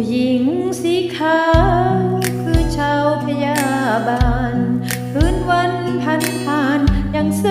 ้หญิงสีขาวคือชาวพยาบาลพื้นวันพันผ่านยังส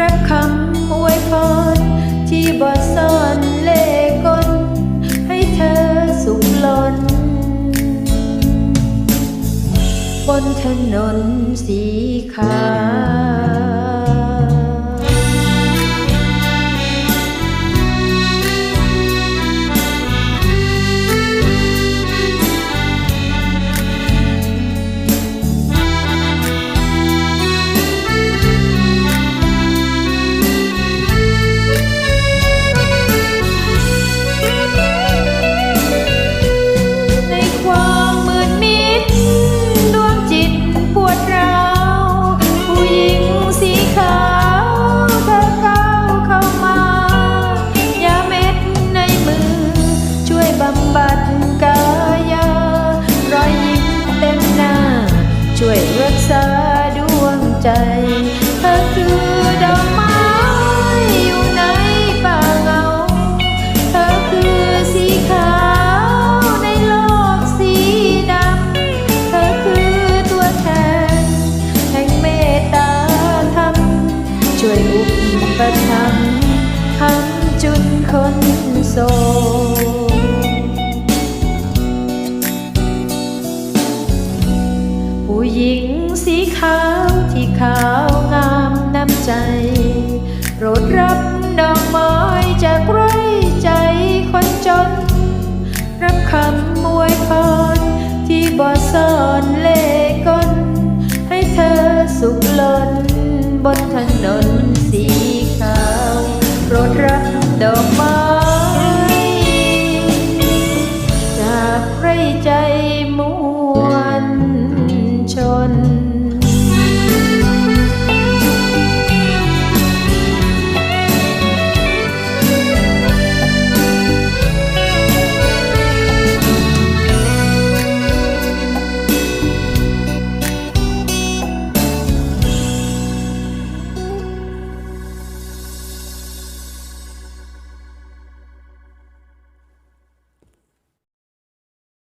รับคำอวยพรที่บอดซ่อนเล่กนให้เธอสุขล้น บนถนนสีขาว ประทังทำจุนคนโสผู้หญิงสีขาวที่ขาวงามน้ำใจ โปรดรับ